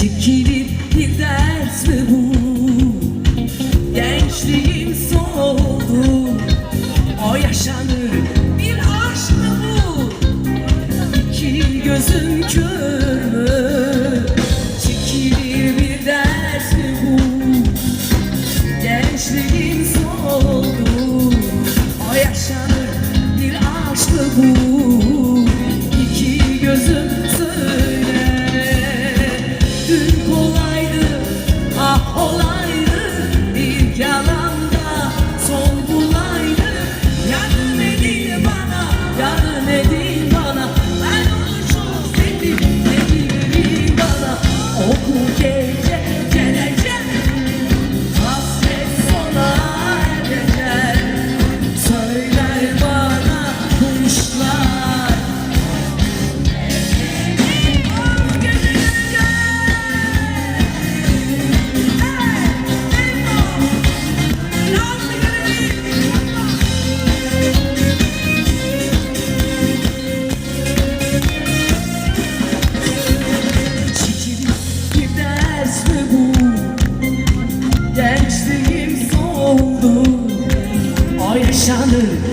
Çekilip bir ders mi bu? Gençliğim son oldu O yaşanır bir aşk mı bu? İki gözüm kör mü? Çekilir bir ders mi bu? Gençliğim son oldu O yaşanır bir aşk mı bu? Two.